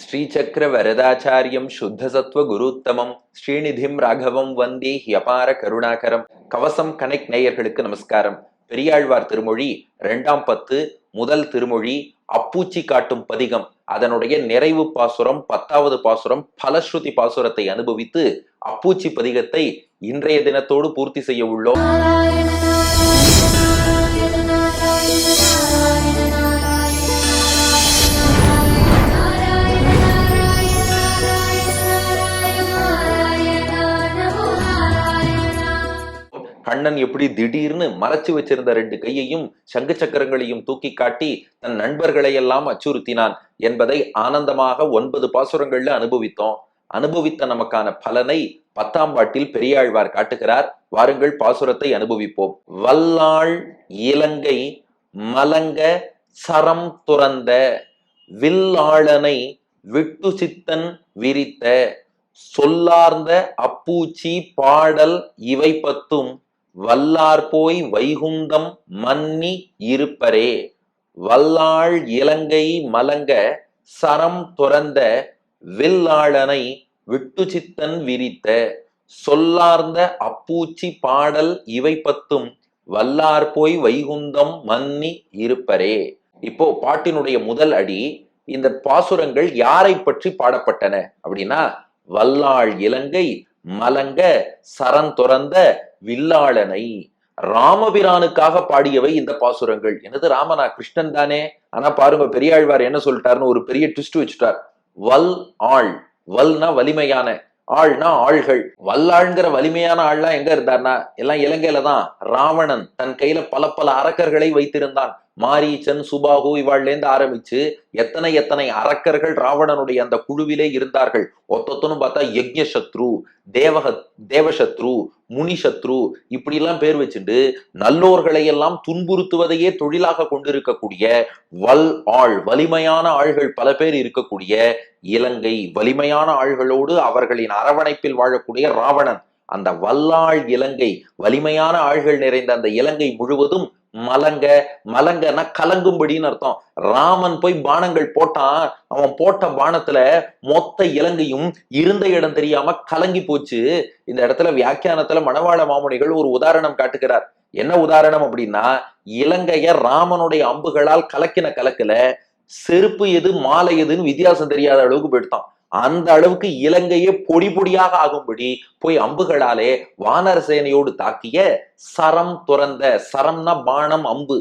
ஸ்ரீசக்கர வரதாச்சாரியம் சுத்தசத்வ குருத்தமம். ஸ்ரீநிதிம் ராகவம் வந்தே ஹியபார கருணாகரம். கவசம் கனெக்ட் நேயர்களுக்கு நமஸ்காரம். பெரியாழ்வார் திருமொழி ரெண்டாம் பத்து முதல் திருமொழி அப்பூச்சி காட்டும் பதிகம். அதனுடைய நிறைவு பாசுரம் பத்தாவது பாசுரம் பலஸ்ருதி பாசுரத்தை அனுபவித்து அப்பூச்சி பதிகத்தை இன்றைய தினத்தோடு பூர்த்தி செய்ய உள்ளோம். கண்ணன் எப்படி திடீர்னு மறைச்சு வச்சிருந்த ரெண்டு கையையும் சங்கு சக்கரங்களையும் தூக்கி காட்டி தன் நண்பர்களை எல்லாம் அச்சுறுத்தினான் என்பதை ஆனந்தமாக ஒன்பது பாசுரங்கள்ல அனுபவித்தோம். அனுபவித்த நமக்கான பலனை பத்தாம் பாட்டில் பெரியாழ்வார் காட்டுகிறார். வாருங்கள் பாசுரத்தை அனுபவிப்போம். வல்லாள் இலங்கை மலங்க சரம் துறந்த வில்லாளனை விட்டு சித்தன் விரித்த சொல்லார்ந்த அப்பூச்சி பாடல் இவை பத்தும் வல்லார் போய் வைகுந்தம் மன்னி இருப்பரே. வல்லாள் இலங்கை மலங்க சரம் துறந்த வில்லாளனை விட்டு சித்தன் விரித்த. சொல்லார்ந்த அப்பூச்சி பாடல் இவை பத்தும் வல்லார் போய் வைகுந்தம் மன்னி இருப்பரே. இப்போ பாட்டினுடைய முதல் அடி இந்த பாசுரங்கள் யாரை பற்றி பாடப்பட்டன? அப்படின்னா வல்லாள் இலங்கை மலங்க சரண் துறந்த வில்லாளனை. ராமபிரானுக்காக பாடியவை இந்த பாசுரங்கள். எனது ராமனா? கிருஷ்ணன் தானே? ஆனா பாருங்க பெரியாழ்வார் என்ன சொல்லிட்டாருன்னு ஒரு பெரிய ட்விஸ்ட் வச்சுட்டார். வல் ஆள். வல்னா வலிமையான ஆள்னா ஆள்கள். வல்லாள்ங்கிற வலிமையான ஆள்லாம் எங்க இருந்தார்னா எல்லாம் இலங்கையில தான். ராவணன் தன் கையில பல பல அரக்கர்களை வைத்திருந்தான். மாரீச்சன் சுபாகு இவாள்லேருந்து ஆரம்பிச்சு எத்தனை எத்தனை அரக்கர்கள் ராவணனுடைய அந்த குழுவிலே இருந்தார்கள். ஒத்தொத்தனும் பார்த்தா யக்ஞசத்ரு தேவக தேவசத்ரு முனிசத்ரு இப்படி எல்லாம் பேர் வச்சுட்டு நல்லோர்களை எல்லாம் துன்புறுத்துவதையே தொழிலாக கொண்டிருக்கக்கூடிய வல் ஆள் வலிமையான ஆள்கள் பல பேர் இருக்கக்கூடிய இலங்கை வலிமையான ஆள்களோடு அவர்களின் அரவணைப்பில் வாழக்கூடிய ராவணன். அந்த வல்லாள் இலங்கை வலிமையான ஆள்கள் நிறைந்த அந்த இலங்கை முழுவதும் மலங்க மலங்கன்னா கலங்கும்படின்னு அர்த்தம். ராமன் போய் பானங்கள் போட்டான். அவன் போட்ட பானத்துல மொத்த இலங்கையும் இருந்த இடம் தெரியாம கலங்கி போச்சு. இந்த இடத்துல வியாக்கியானத்துல மணவாள மாமுனிகள் ஒரு உதாரணம் காட்டுகிறார். என்ன உதாரணம் அப்படின்னா இலங்கைய ராமனுடைய அம்புகளால் கலக்கின கலக்கல செருப்பு எது மாலை எதுன்னு வித்தியாசம் தெரியாத அளவுக்கு போயிட்டான் அந்த அளவுக்கு இலங்கையே பொடி பொடியாக ஆகும்படி போய் அம்புகளாலே வானர சேனையோடு தாக்கிய சரம் துறந்த சரம்னா பானம் அம்பு.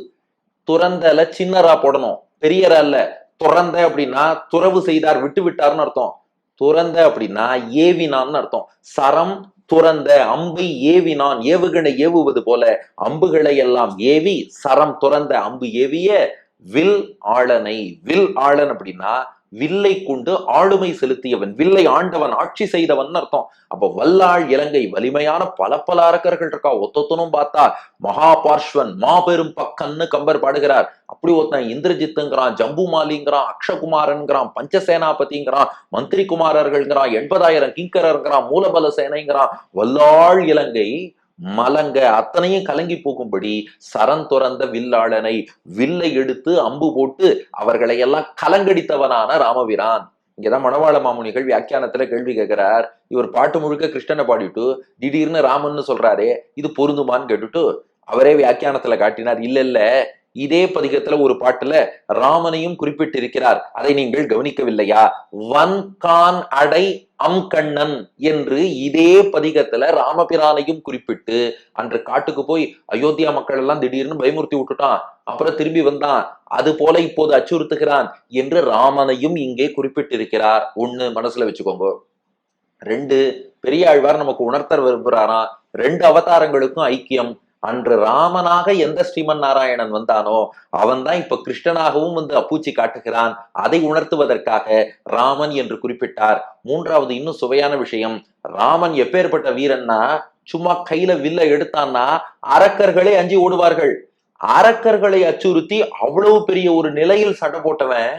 துறந்தல சின்னரா போடணும். பெரியரா இல்ல. துறந்த அப்படின்னா துறவு செய்தார் விட்டு விட்டார்னு அர்த்தம். துறந்த அப்படின்னா ஏவினான்னு அர்த்தம். சரம் துறந்த அம்பை ஏவினான். ஏவுகணை ஏவுவது போல அம்புகளை எல்லாம் ஏவி சரம் துறந்த அம்பு ஏவிய வில் ஆளனை. வில் ஆளன் அப்படின்னா வில்லை கொண்டு ஆளுமை செலுத்தியவன் வில்லை ஆண்டவன் ஆட்சி செய்தவன் அர்த்தம். அப்ப வல்லாள் இலங்கை வலிமையான பல பல அரக்கர்கள் இருக்கா? ஒத்தொத்தனும் பார்த்தா மகாபார்ஷ்வன் மாபெரும் பக்கன்னு கம்பர் பாடுகிறார். அப்படி ஒருத்தன் இந்திரஜித்துங்கிறான் ஜம்பு மாலிங்கிறான் அக்ஷகுமாரன்கிறான் பஞ்சசேனாபதிங்கிறான் மந்திரி குமாரர்கள்ங்கிறான் எண்பதாயிரம் கிங்கரர்ங்கிறான் மூலபல சேனைங்கிறான். வல்லாள் இலங்கை மலங்க அத்தனையும் கலங்கி போகும்படி சரண் துறந்த வில்லாளனை வில்லை எடுத்து அம்பு போட்டு அவர்களை எல்லாம் கலங்கடித்தவனான ராமபிரான் இங்கதான் மணவாள மாமுனிகள் வியாக்கியானத்துல கேள்வி கேட்கிறார் இவர் பாட்டு முழுக்க கிருஷ்ணனை பாடிட்டு திடீர்னு ராமன்னு சொல்றாரே இது பொருந்துமான்னு கேட்டுட்டு அவரே வியாக்கியானத்துல காட்டினார் இல்ல இல்ல இதே பதிகத்துல ஒரு பாட்டுல ராமனையும் குறிப்பிட்டிருக்கிறார். அதை நீங்கள் கவனிக்கவில்லையா? வன்கான் அடை அம்கண்ணன் என்று இதே பதிகத்துல ராமபிரானையும் குறிப்பிட்டு அன்று காட்டுக்கு போய் அயோத்தியா மக்கள் எல்லாம் திடீர்னு பயமுறுத்தி விட்டுட்டான். அப்புறம் திரும்பி வந்தான். அது போல இப்போது அச்சுறுத்துகிறான் என்று ராமனையும் இங்கே குறிப்பிட்டிருக்கிறார். ஒண்ணு மனசுல வச்சுக்கோங்க. ரெண்டு பெரியாழ்வார் நமக்கு உணர்த்த விரும்புறாராம். ரெண்டு அவதாரங்களுக்கும் ஐக்கியம். அன்று ராமனாக எந்த ஸ்ரீமன் நாராயணன் வந்தானோ அவன் தான் இப்ப கிருஷ்ணனாகவும் வந்து அப்பூச்சி காட்டுகிறான். அதை உணர்த்துவதற்காக ராமன் என்று குறிப்பிட்டார். மூன்றாவது இன்னும் சுவையான விஷயம். ராமன் எப்பேற்பட்ட வீரன்னா சும்மா கையில வில்ல எடுத்தான்னா அரக்கர்களே அஞ்சி ஓடுவார்கள். அரக்கர்களை அச்சுறுத்தி அவ்வளவு பெரிய ஒரு நிலையில் சண்டை போட்டவன்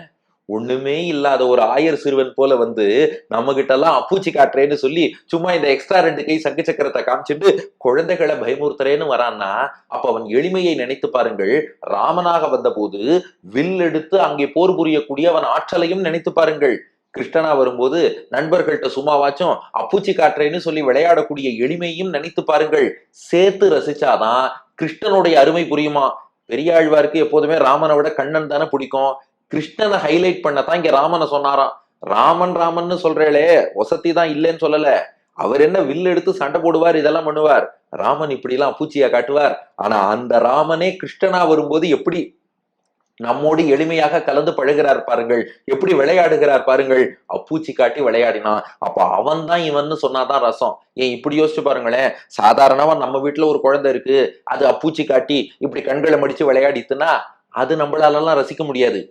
ஒண்ணுமே இல்லாத ஒரு ஆயர் சிறுவன் போல வந்து நம்ம கிட்ட எல்லாம் அப்பூச்சி காட்டுறேன்னு சொல்லி சும்மா இந்த எக்ஸ்ட்ரா ரெண்டு கை சங்கு சக்கரத்தை காமிச்சிட்டு குழந்தைகளை பயமுறுத்துறேன்னு வரான்னா அப்ப அவன் எளிமையை நினைத்து பாருங்கள். ராமனாக வந்த போது வில் எடுத்து அங்கே போர் புரியக்கூடிய அவன் ஆற்றலையும் நினைத்து பாருங்கள். கிருஷ்ணனா வரும்போது நண்பர்கள்ட்ட சும்மாவாச்சும் அப்பூச்சி காட்டுறேன்னு சொல்லி விளையாடக்கூடிய எளிமையும் நினைத்து பாருங்கள். சேர்த்து ரசிச்சாதான் கிருஷ்ணனுடைய அருமை புரியுமா? பெரியாழ்வாருக்கு எப்போதுமே ராமனை விட கண்ணன் தானே பிடிக்கும். கிருஷ்ணனை ஹைலைட் பண்ணத்தான் இங்க ராமனை சொன்னாராம். ராமன் ராமன் சொல்றேளே வசதி தான் இல்லைன்னு சொல்லல. அவர் என்ன வில்லு எடுத்து சண்டை போடுவார் இதெல்லாம் பண்ணுவார். ராமன் இப்படி எல்லாம் பூச்சியா காட்டுவார். ஆனா அந்த ராமனே கிருஷ்ணனா வரும்போது எப்படி நம்மோடு எளிமையாக கலந்து பழகிறார் பாருங்கள். எப்படி விளையாடுகிறார் பாருங்கள். அப்பூச்சி காட்டி விளையாடினான். அப்ப அவன் தான் இவன்னு சொன்னாதான் ரசம். ஏன் இப்படி யோசிச்சு பாருங்களேன். சாதாரணமா நம்ம வீட்டுல ஒரு குழந்தை இருக்கு. அது அப்பூச்சி காட்டி இப்படி கண்களை மடிச்சு விளையாடித்துனா அது நம்மளாலெல்லாம் ரசிக்க முடியாது.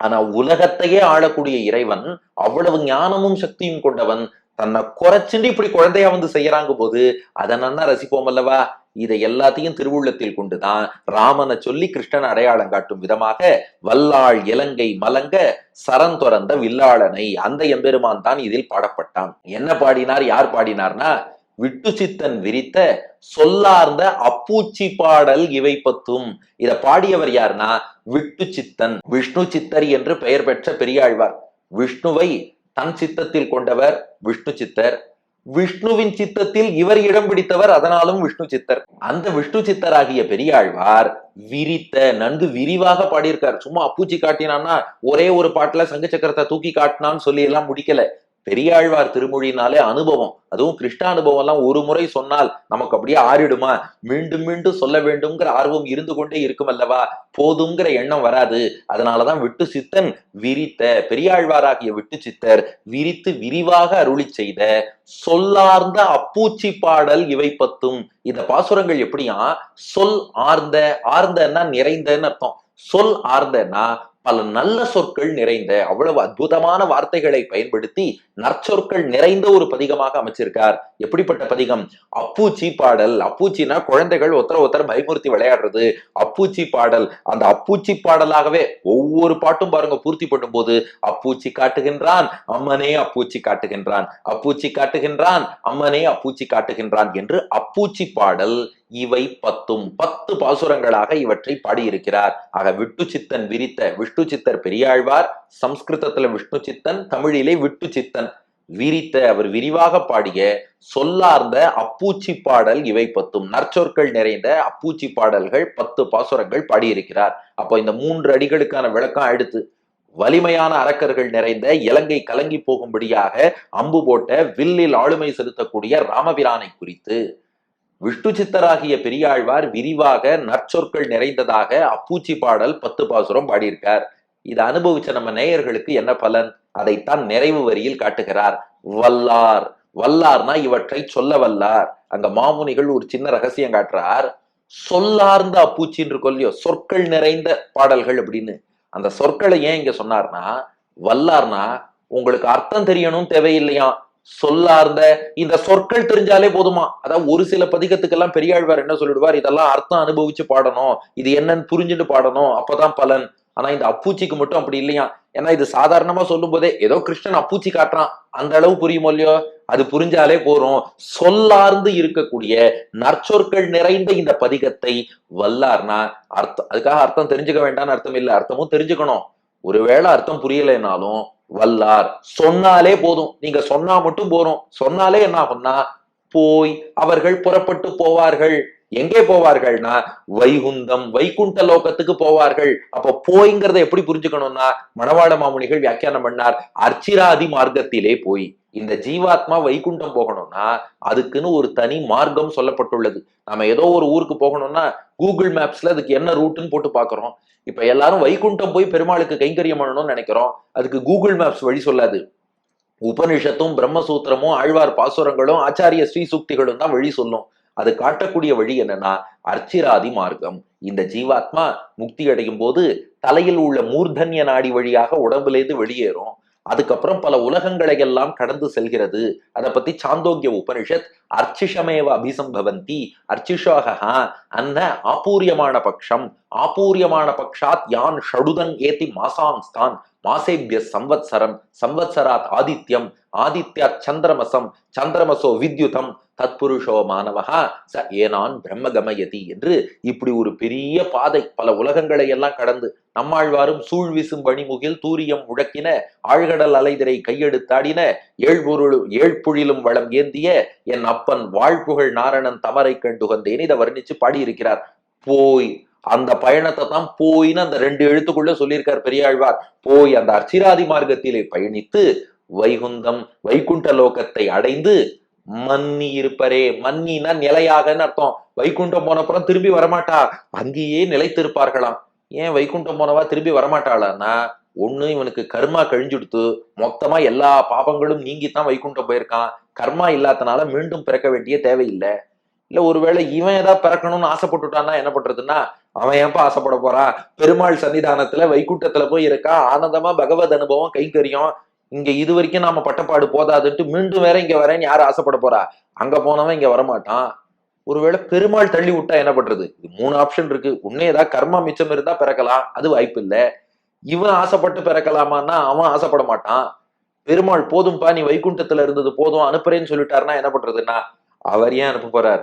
ஆனா உலகத்தையே ஆளக்கூடிய இறைவன் அவ்வளவு ஞானமும் சக்தியும் கொண்டவன். தன்னை குறைச்சுண்டு இப்படி குழந்தையா வந்து செய்யறாங்க போது அதை நன்னா ரசிப்போம் அல்லவா? இதை எல்லாத்தையும் திருவுள்ளத்தில் கொண்டுதான் ராமனை சொல்லி கிருஷ்ணன் அடையாளம் காட்டும் விதமாக வல்லாள் இலங்கை மலங்க சரந்துறந்த வில்லாளனை அந்த எம்பெருமான் தான் இதில் பாடப்பட்டான். என்ன பாடினார்? யார் பாடினார்னா விட்டு சித்தன் விரித்த சொல்லார்ந்த அப்பூச்சி பாடல் இவை பத்தும். இத பாடியவர் யாருன்னா விட்டு சித்தன் விஷ்ணு சித்தர் என்று பெயர் பெற்ற பெரியாழ்வார். விஷ்ணுவை தன் சித்தத்தில் கொண்டவர் விஷ்ணு சித்தர். விஷ்ணுவின் சித்தத்தில் இவர் இடம் பிடித்தவர் அதனாலும் விஷ்ணு சித்தர். அந்த விஷ்ணு சித்தராகிய பெரியாழ்வார் விரித்த நன்கு விரிவாக பாடியிருக்கார். சும்மா அப்பூச்சி காட்டினான்னா ஒரே ஒரு பாட்டுல சங்க சக்கரத்தை தூக்கி காட்டினான்னு சொல்லி எல்லாம் முடிக்கல. பெரியாழ்வார் திருமொழினாலே அனுபவம். அதுவும் கிருஷ்ண அனுபவம் எல்லாம் ஒரு முறை சொன்னால் நமக்கு அப்படியே ஆறிடுமா? மீண்டும் மீண்டும் சொல்ல வேண்டும்ங்கிற ஆர்வம் இருந்து கொண்டே இருக்கும் அல்லவா? போதுங்கிற எண்ணம் வராது. அதனாலதான் விட்டு சித்தன் விரித்த பெரியாழ்வாராகிய விட்டு சித்தர் விரித்து விரிவாக அருளி செய்த சொல்லார்ந்த அப்பூச்சி பாடல் இவை பத்தும். இந்த பாசுரங்கள் எப்படியா சொல் ஆர்ந்த ஆர்ந்தன்னா நிறைந்தன்னு அர்த்தம். சொல் ஆர்ந்தன்னா பல நல்ல சொற்கள் நிறைந்த அவ்வளவு அற்புதமான வார்த்தைகளை பயன்படுத்தி நற்சொற்கள் நிறைந்த ஒரு பதிகமாக அமைச்சிருக்கார். எப்படிப்பட்ட பதிகம்? அப்பூச்சி பாடல். அப்பூச்சினா குழந்தைகள் ஒருத்தர ஒத்தர பயமுறுத்தி விளையாடுறது. அப்பூச்சி பாடல். அந்த அப்பூச்சி பாடலாகவே ஒவ்வொரு பாட்டும் பாருங்க பூர்த்தி பண்ணும் போது அப்பூச்சி காட்டுகின்றான் அம்மனே அப்பூச்சி காட்டுகின்றான். அப்பூச்சி காட்டுகின்றான் அம்மனே அப்பூச்சி காட்டுகின்றான் என்று அப்பூச்சி பாடல் இவை பத்தும். பத்து பாசுரங்களாக இவற்றை பாடியிருக்கிறார். ஆக விட்டு சித்தன் விரித்த விஷ்ணு சித்தர் பெரியாழ்வார் சம்ஸ்கிருதத்துல விஷ்ணு சித்தன் தமிழிலே விட்டு சித்தன் விரித்த அவர் விரிவாக பாடிய சொல்லார்ந்த அப்பூச்சி பாடல் இவை பத்தும். நற்சொற்கள் நிறைந்த அப்பூச்சி பாடல்கள் பத்து பாசுரங்கள் பாடியிருக்கிறார். அப்போ இந்த மூன்று அடிகளுக்கான விளக்கம் எடுத்து வலிமையான அரக்கர்கள் நிறைந்த இலங்கை கலங்கி போகும்படியாக அம்பு போட்ட வில்லில் ஆளுமை செலுத்தக்கூடிய ராமபிரானை குறித்து விஷ்ணு சித்தராகிய பெரியாழ்வார் விரிவாக நற்சொற்கள் நிறைந்ததாக அப்பூச்சி பாடல் பத்து பாசுரம் பாடியிருக்கார். இதை அனுபவிச்ச நம்ம நேயர்களுக்கு என்ன பலன்? அதைத்தான் நிறைவு வரியில் காட்டுகிறார். வல்லார். வல்லார்னா இவற்றை சொல்ல வல்லார். அங்க மாமுனிகள் ஒரு சின்ன ரகசியம் காட்டுறார். சொல்லார்ந்த அப்பூச்சின்னு இருக்கும் சொற்கள் நிறைந்த பாடல்கள் அப்படின்னு. அந்த சொற்களை ஏன் இங்க சொன்னார்னா வல்லார்னா உங்களுக்கு அர்த்தம் தெரியணும் தேவையில்லையா சொல்லார்ந்த இந்த சொற்கள் தெரிஞ்சாலே போதுமா? அதாவது ஒரு சில பதிகத்துக்கெல்லாம் பெரியாழ்வார் என்ன சொல்லிடுவார்? இதெல்லாம் அர்த்தம் அனுபவிச்சு பாடணும். இது என்னன்னு புரிஞ்சுட்டு பாடணும். அப்பதான் பலன். ஆனா இந்த அப்பூச்சிக்கு மட்டும் அப்படி இல்லையா? ஏன்னா இது சாதாரணமா சொல்லும் போதே ஏதோ கிருஷ்ணன் அப்பூச்சி காட்டுறான். அந்த அளவு புரியுமோ இல்லையோ? அது புரிஞ்சாலே போறோம் சொல்லார்ந்து இருக்கக்கூடிய நற்சொற்கள் நிறைந்த இந்த பதிகத்தை வல்லார்னா அர்த்தம் அதுக்காக அர்த்தம் தெரிஞ்சுக்க வேண்டாம்னு அர்த்தம் இல்லை. அர்த்தமும் தெரிஞ்சுக்கணும். ஒருவேளை அர்த்தம் புரியலைனாலும் வல்லார். சொன்னாலே போதும். நீங்க சொன்னா மட்டும் போறோம் சொன்னாலே என்ன ஆகும்னா போய் அவர்கள் புறப்பட்டு போவார்கள். எங்கே போவார்கள்னா? வைகுந்தம் வைகுண்ட லோகத்துக்கு போவார்கள். அப்ப போய்ங்கிறத எப்படி புரிஞ்சுக்கணும்னா மணவாள மாமுனிகள் வியாக்கியானம் பண்ணார். அர்ச்சிராதி மார்க்கத்திலே போய் இந்த ஜீவாத்மா வைகுண்டம் போகணும்னா அதுக்குன்னு ஒரு தனி மார்க்கம் சொல்லப்பட்டுள்ளது. நம்ம ஏதோ ஒரு ஊருக்கு போகணும்னா கூகுள் மேப்ஸ்ல அதுக்கு என்ன ரூட்டுன்னு போட்டு பாக்குறோம் இப்ப எல்லாரும் வைகுண்டம் போய் பெருமாளுக்கு கைங்கரியம் பண்ணணும்னு நினைக்கிறோம். அதுக்கு கூகுள் மேப்ஸ் வழி சொல்லாது. உபனிஷத்தும் பிரம்மசூத்திரமும் ஆழ்வார் பாசுரங்களும் ஆச்சாரிய ஸ்ரீ சூக்திகளும் தான் வழி சொல்லும். அது காட்டக்கூடிய வழி என்னன்னா அர்ச்சிராதி மார்க்கம். இந்த ஜீவாத்மா முக்தி அடையும் போது தலையில் உள்ள மூர்தன்ய நாடி வழியாக உடம்புலேருந்து வெளியேறும். அதுக்கப்புறம் பல உலகங்களை எல்லாம் கடந்து செல்கிறது. அதை பத்தி சாந்தோக்கிய உபனிஷத் அர்ச்சிஷமேவ அபிசம்பவந்தி அர்ச்சிஷோகா அன்ன ஆபூரியமான பக்ஷம் ஆபூரியமான பக்ஷாத் யான் ஷடுதன் ஏதி மாசாம்ஸ்தான் மாசேபிய சம்வத்சரம் சம்வத்சராத் ஆதித்யம் ஆதித்யா சந்திரமசம் சந்திரமசோ வித்யுதம் தத்புருஷோ மாணவகா ச ஏனான் பிரம்மகமயதி என்று இப்படி ஒரு பெரிய பாதை பல உலகங்களை எல்லாம் கடந்து நம்மாழ்வாரும் சூழ்விசும் பணிமுகில் தூரியம் முழக்கின ஆழ்கடல் அலைதிரை கையெடுத்தாடின ஏழ்பொருளும் ஏழ்புழிலும் வளம் ஏந்திய என் அப்பன் வாழ்புகழ் நாரணன் தமரை கண்டுகந்தேன் இதை வர்ணிச்சு பாடியிருக்கிறார். போய் அந்த பயணத்தை தான் போயின்னு அந்த ரெண்டு எழுத்துக்குள்ள சொல்லியிருக்கார் பெரியாழ்வார். போய் அந்த அர்ச்சிராதி மார்க்கத்திலே பயணித்து வைகுந்தம் வைகுண்ட லோகத்தை அடைந்து மன்னி இருப்பரே. மன்னினா நிலையாகன்னு அர்த்தம். வைகுண்டம் போனப்புறம் திரும்பி வரமாட்டா? அங்கேயே நிலைத்திருப்பார்களாம். ஏன் வைகுண்டம் போனவா திரும்பி வரமாட்டாளான்னா ஒண்ணு இவனுக்கு கர்மா கழிஞ்சுடுத்து மொத்தமா எல்லா பாபங்களும் நீங்கித்தான் வைகுண்டம் போயிருக்கான். கர்மா இல்லாதனால மீண்டும் பிறக்க வேண்டிய தேவையில்லை. இல்ல ஒருவேளை இவன் ஏதாவது பிறக்கணும்னு ஆசைப்பட்டுட்டான்னா என்ன பண்றதுன்னா அவன் ஏன்பா ஆசைப்பட போறான் பெருமாள் சன்னிதானத்துல வைகுண்டத்துல போய் இருக்கா? ஆனந்தமா பகவத் அனுபவம் கைங்கரியம். இங்க இது வரைக்கும் நாம பட்டப்பாடு போதாதுன்ட்டு மீண்டும் வேற இங்க வரேன்னு யாரும் ஆசைப்பட போறா? அங்க போனவன் இங்க வரமாட்டான். ஒருவேளை பெருமாள் தள்ளி விட்டா என்ன பண்றது? இது மூணு ஆப்ஷன் இருக்கு. உன்னே ஏதாவது கர்மா மிச்சம் இருந்தா பிறக்கலாம். அது வாய்ப்பு இல்லை இவன் ஆசைப்பட்டு பிறக்கலாமான்னா அவன் ஆசைப்பட மாட்டான். பெருமாள் போதும்பா நீ வைகுண்டத்துல இருந்தது போதும் அனுப்புறேன்னு சொல்லிட்டாருன்னா என்ன பண்றதுன்னா அவர் ஏன் அனுப்ப போறார்?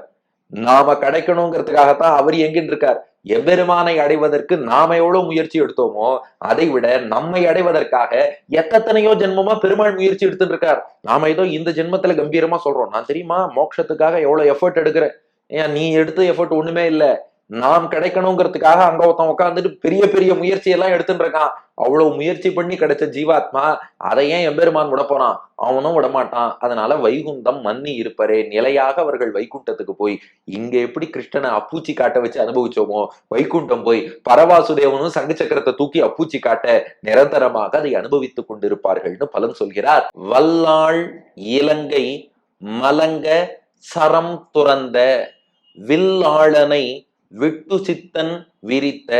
நாம கிடைக்கணுங்கிறதுக்காகத்தான் அவர் எங்கின்னு இருக்கார். எவ்வெருமானை அடைவதற்கு நாம எவ்வளவு முயற்சி எடுத்தோமோ அதை விட நம்மை அடைவதற்காக எத்தனையோ ஜென்மமா பெருமாள் முயற்சி எடுத்துட்டு இருக்கார். நாம ஏதோ இந்த ஜென்மத்துல கம்பீரமா சொல்றோம். நான் தெரியுமா மோட்சத்துக்காக எவ்வளவு எஃபர்ட் எடுக்கிறேன்? ஏன் நீ எடுத்த எஃபர்ட் ஒண்ணுமே இல்ல. நாம் கிடைக்கணுங்கிறதுக்காக அங்க ஒருத்தன் உட்காந்துட்டு பெரிய பெரிய முயற்சி எல்லாம் எடுத்துட்டு இருக்கான். அவ்வளவு முயற்சி பண்ணி கிடைச்ச ஜீவாத்மா அதை ஏன் எம்பெருமான் விட போறான்? அவனும் விடமாட்டான். அதனால வைகுந்தம் மன்னி இருப்பரே நிலையாக அவர்கள் வைகுண்டத்துக்கு போய் இங்க எப்படி கிருஷ்ணனை அப்பூச்சி காட்ட வச்சு அனுபவிச்சோமோ வைகுண்டம் போய் பரவாசுதேவனும் சங்கு சக்கரத்தை தூக்கி அப்பூச்சி காட்ட நிரந்தரமாக அதை அனுபவித்துக் கொண்டிருப்பார்கள்னு பலன் சொல்கிறார். வல்லாள் இலங்கை மலங்க சரம் துறந்த வில்லாளனை விட்டு சித்தன் விரித்த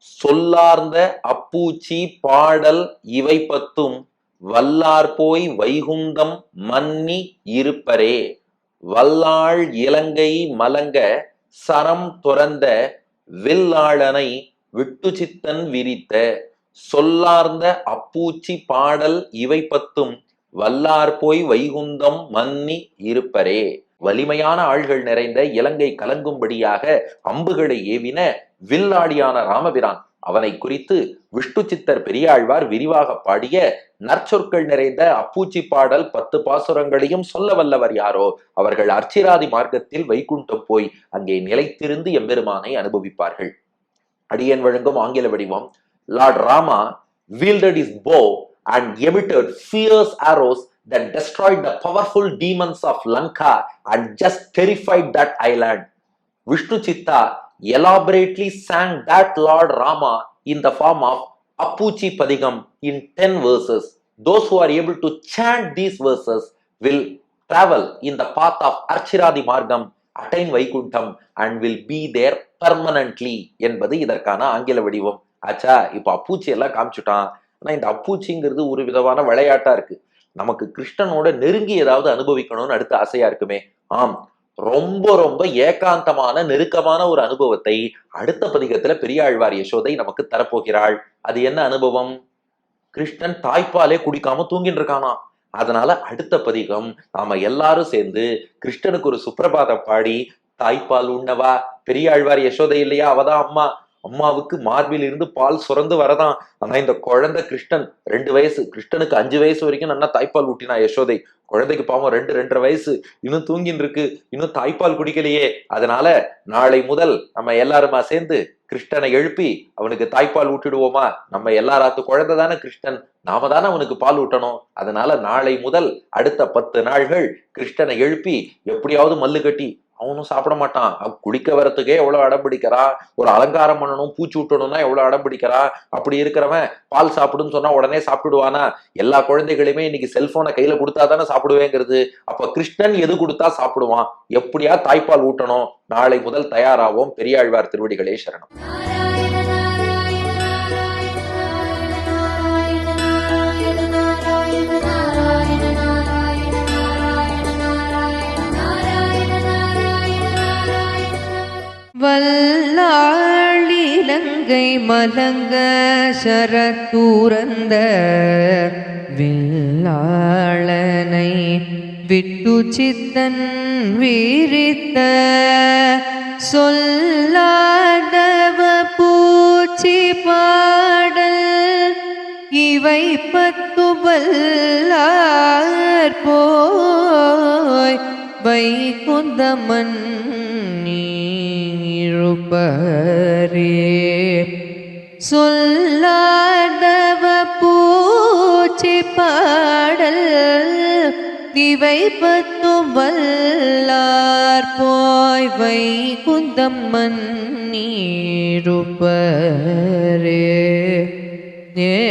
சொல்லார்ந்த அப்பூச்சி பாடல் இவை பத்தும் வல்லார் போய் வைகுந்தம் மன்னி இருப்பரே. வல்லாள் இலங்கை மலங்க சரம் துறந்த வில்லாளனை விட்டு சித்தன் விரித்த சொல்லார்ந்த அப்பூச்சி பாடல் இவை பத்தும் வல்லார் போய் வைகுந்தம் மன்னி இருப்பரே. வலிமையான ஆள்கள் நிறைந்த இலங்கை கலங்கும்படியாக அம்புகளை ஏவின வில்லாடியான ராமபிரான். அவனை குறித்து விஷ்ணு சித்தர் பெரியாழ்வார் விரிவாக பாடிய நற்சொற்கள் நிறைந்த அப்பூச்சி பாடல் பத்து பாசுரங்களையும் சொல்ல வல்லவர் யாரோ? அவர்கள் அர்ச்சிராதி மார்க்கத்தில் வைகுண்டம் போய் அங்கே நிலைத்திருந்து எம்பெருமானை அனுபவிப்பார்கள். அடியன் வழங்கும் ஆங்கில வடிவம் lord Rama wielded his bow and emitted fierce arrows that destroyed the powerful demons of Lanka and just terrified that island. Vishnu Chitta elaborately sang that Lord Rama in the form of Apuchi Padigam in 10 verses. Those who are able to chant these verses will travel in the path of Archiradi Margam, attain Vaikuntham and will be there permanently என்பது இதற்கான ஆங்கில வடிவம் ஆச்சா இப்போ அப்பூச்சி எல்லாம் காமிச்சுட்டான் ஆனால் இந்த அப்பூச்சிங்கிறது ஒரு விதமான விளையாட்டா இருக்கு நமக்கு கிருஷ்ணனோட நெருங்கி ஏதாவது அனுபவிக்கணும்னு அடுத்த ஆசையா இருக்குமே? ஆம். ரொம்ப ரொம்ப ஏகாந்தமான நெருக்கமான ஒரு அனுபவத்தை அடுத்த பதிகத்துல பெரியாழ்வார் யசோதை நமக்கு தரப்போகிறாள். அது என்ன அனுபவம்? கிருஷ்ணன் தாய்ப்பாலே குடிக்காம தூங்கிட்டு இருக்கானா அதனால அடுத்த பதிகம் நாம எல்லாரும் சேர்ந்து கிருஷ்ணனுக்கு ஒரு சுப்பிரபாதம் பாடி தாய்ப்பால் உண்ணவா? பெரியாழ்வார் யசோதை இல்லையா? அவதான் அம்மா. அம்மாவுக்கு மார்பில் இருந்து பால் சுரந்து வரதான். ஆனா இந்த குழந்தை கிருஷ்ணன் ரெண்டு வயசு கிருஷ்ணனுக்கு அஞ்சு வயசு வரைக்கும் நல்லா தாய்ப்பால் ஊட்டினா யசோதை. குழந்தைக்கு பாவம் ரெண்டு ரெண்டரை வயசு. இன்னும் தூங்கின்னு இருக்கு இன்னும் தாய்ப்பால் குடிக்கலையே. அதனால நாளை முதல் நம்ம எல்லாருமா சேர்ந்து கிருஷ்ணனை எழுப்பி அவனுக்கு தாய்ப்பால் ஊட்டிடுவோமா? நம்ம எல்லாராத்து குழந்தை தானே கிருஷ்ணன். நாம தானே அவனுக்கு பால் ஊட்டணும். அதனால நாளை முதல் அடுத்த பத்து நாள்கள் கிருஷ்ணனை எழுப்பி எப்படியாவது மல்லு கட்டி அவனும் சாப்பிட மாட்டான். அவன் குளிக்க வரத்துக்கே எவ்வளவு அடம்பிடிக்கிறா ஒரு அலங்காரம் பண்ணணும் பூச்சி விட்டணும்னா எவ்வளவு அடம் பிடிக்கிறா? அப்படி இருக்கிறவன் பால் சாப்பிடுன்னு சொன்னா உடனே சாப்பிடுவானா? எல்லா குழந்தைகளுமே இன்னைக்கு செல்போனை கையில கொடுத்தா தானே சாப்பிடுவேங்கிறது. அப்ப கிருஷ்ணன் எது கொடுத்தா சாப்பிடுவான்? எப்படியா தாய்ப்பால் ஊட்டணும்? நாளை முதல் தயாராவோம். பெரியாழ்வார் திருவடிகளே சரணம். மலங்க சரத்தூரந்த வில்லாளனை விட்டு சித்தன் வீரித்த சொல்லாதவ பூச்சி பாடல் இவை பத்து வல்லார் போய் வைகுந்தமன் நீருப்பரே சொல்லாதவ பூச்சி பாடல் திவை பத்து வல்லார் போய் வைகுந்தம்மன் நீருப்பரே ஏ